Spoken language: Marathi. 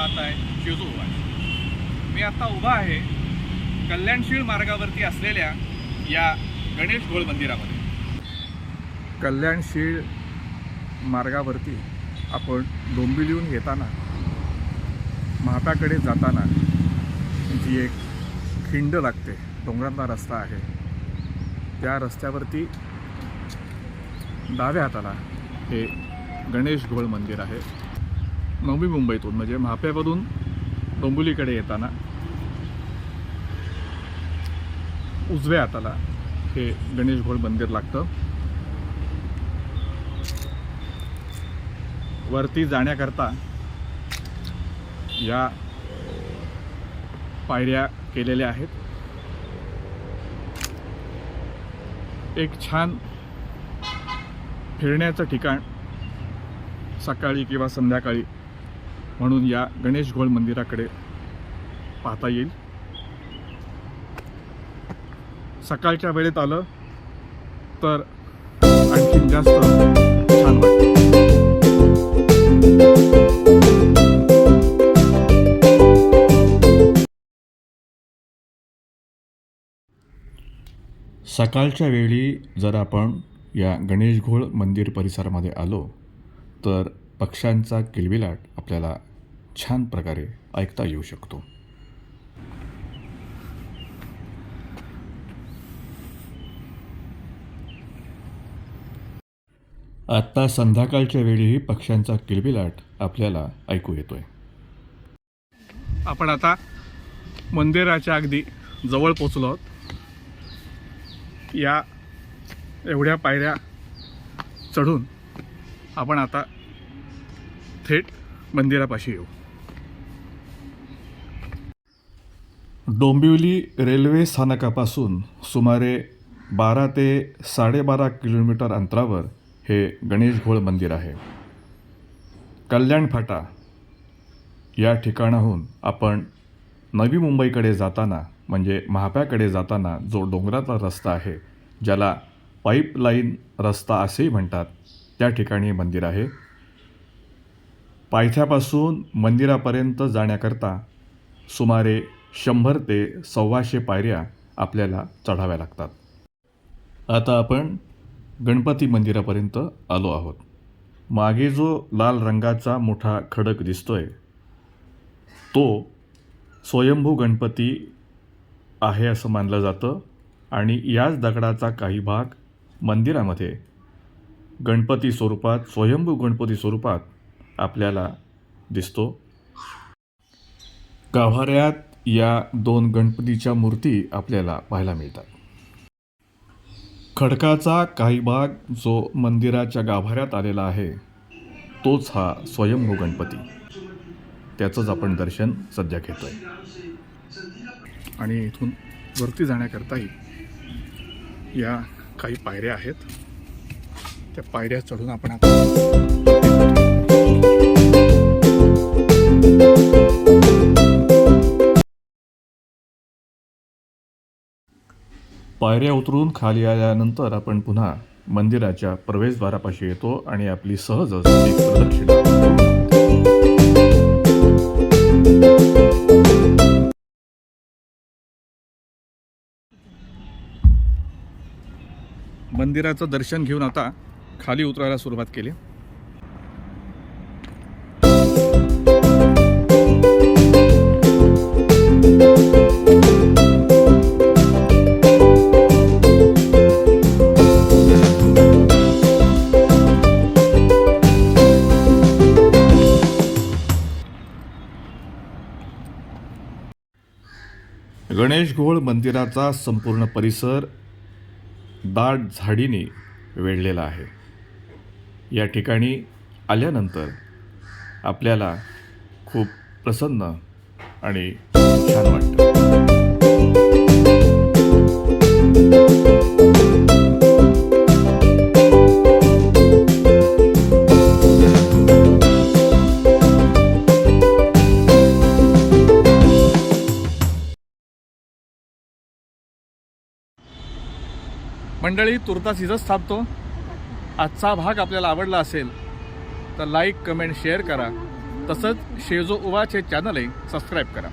पाहताय आहे मी आता उभा आहे कल्याणशीळ मार्गावरती असलेल्या या गणेश घोळ मंदिरामध्ये. कल्याणशीळ मार्गावरती आपण डोंबिवलीहून येताना महाप्याकडे जाताना जी एक खिंड लागते डोंगरांचा रस्ता आहे त्या रस्त्यावरती डाव्या हाताला हे गणेश घोळ मंदिर आहे. नवी मुंबईतून म्हणजे महाप्यावरून डोंबिवलीकडे येताना उजव्या हाताला हे गणेश घोळ मंदिर लागतं. वरती जाण्याकरता या पायऱ्या केलेल्या आहेत. एक छान फिरण्याचं ठिकाण सकाळी किंवा संध्याकाळी म्हणून या गणेश घोळ मंदिराकडे पाहता येईल. सकाळच्या वेळेत आलं तर आणखी जास्त छान वाटतं सकाळच्या वेळी जर आपण या गणेश घोळ मंदिर परिसरामध्ये आलो तर पक्ष्यांचा किलबिलाट आपल्याला छान प्रकारे ऐकता येऊ शकतो. आत्ता संध्याकाळच्या वेळीही पक्ष्यांचा किलबिलाट आपल्याला ऐकू येतोय. आपण आता मंदिराच्या अगदी जवळ पोचलो आहोत. या एवढ्या पायऱ्या चढून आपण आता थेट मंदिरापाशी येऊ. डोंबिवली रेल्वे स्थानकापासून सुमारे बारा ते साडेबारा किलोमीटर अंतरावर हे गणेश घोळ मंदिर आहे. कल्याण फाटा या ठिकाणाहून आपण नवी मुंबईकडे जाताना म्हणजे महाप्याकडे जाताना जो डोंगराचा रस्ता आहे ज्याला पाईपलाईन रस्ता असेही म्हणतात त्या ठिकाणी मंदिर आहे. पायथ्यापासून मंदिरापर्यंत जाण्याकरता सुमारे शंभर ते सव्वाशे पायऱ्या आपल्याला चढाव्या लागतात. आता आपण गणपती मंदिरापर्यंत आलो आहोत. मागे जो लाल रंगाचा मोठा खडक दिसतोय तो स्वयंभू गणपती आहे असं मानलं जातं आणि याच दगडाचा काही भाग मंदिरामध्ये गणपती स्वरूपात स्वयंभू गणपती स्वरूपात आपल्याला दिसतो. गाभाऱ्यात या दोन गणपतीच्या मूर्ती आपल्याला पाहायला मिळतात. खडकाचा काही भाग जो मंदिराच्या गाभाऱ्यात आलेला आहे तोच हा स्वयंभू गणपती. त्याचंच आपण दर्शन सध्या घेतो आहे आणि इथून वरती जाण्याकरताही या काही पायऱ्या आहेत. त्या पायऱ्या चढून आपण आता पायऱ्या उतरून खाली आल्यानंतर आपण पुन्हा मंदिराच्या प्रवेशद्वारापाशी येतो आणि आपली सहजच एक प्रदक्षिणा मंदिराचं दर्शन घेऊन आता खाली उतरायला सुरुवात केली. गणेश घोळ मंदिराचा संपूर्ण परिसर दाट झाडीने वेढलेला आहे. या ठिकाणी आल्यानंतर आपल्याला खूप प्रसन्न आणि छान वाटतं. मंडळी तुर्तास इथंच थांबतो. आजचा भाग आपल्याला आवडला असेल तर लाईक कमेंट शेअर करा. तसंच शेजो उवाचे चॅनलही सबस्क्राईब करा.